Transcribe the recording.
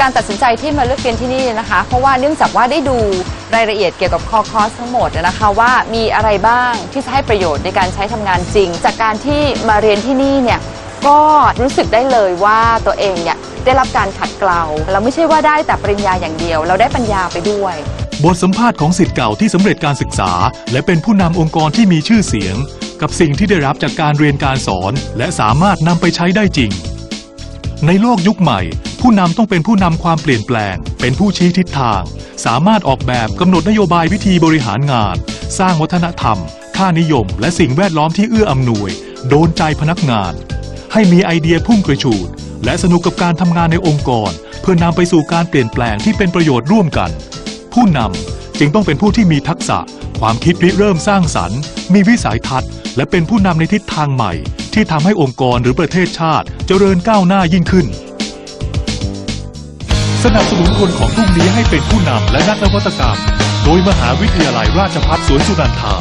การตัดสินใจที่มาเลือกเรียนที่นี่นะคะ เพราะว่าเนื่องจากว่าได้ดูรายละเอียดเกี่ยวกับคอคอร์สทั้งหมดนะคะว่ามีอะไรบ้างที่จะให้ประโยชน์ในการใช้ทำงานจริง จากการที่มาเรียนที่นี่เนี่ยก็รู้สึกได้เลยว่าตัวเองเนี่ยได้รับการขัดเกลาเราไม่ใช่ว่าได้แต่ปริญญาอย่างเดียว เราได้ปัญญาไปด้วย บทสัมภาษณ์ของสิทธิ์เก่าที่สำเร็จการศึกษา และเป็นผู้นำองค์กรที่มีชื่อเสียง กับสิ่งที่ได้รับจากการเรียนการสอน และสามารถนำไปใช้ได้จริง ในโลกยุคใหม่ ผู้นำต้องเป็นผู้นำความเปลี่ยนแปลง เป็นผู้ชี้ทิศทาง สามารถออกแบบกำหนดนโยบายวิธีบริหารงาน สร้างวัฒนธรรม ค่านิยม และสิ่งแวดล้อมที่เอื้ออำนวย โดนใจพนักงาน ให้มีไอเดียพุ่งกระฉูด และสนุกกับการทำงานในองค์กร เพื่อนำไปสู่การเปลี่ยนแปลงที่เป็นประโยชน์ร่วมกัน ผู้นำจึงต้องเป็นผู้ที่มีทักษะ ความคิดริเริ่มสร้างสรรค์ มีวิสัยทัศน์ และเป็นผู้นำในทิศทางใหม่ ที่ทำให้องค์กรหรือประเทศชาติเจริญก้าวหน้ายิ่งขึ้น สนับสนุนคนของพรุ่งนี้ให้เป็นผู้นำและนักนวัตกรรม โดยมหาวิทยาลัยราชภัฏสวนสุนันทา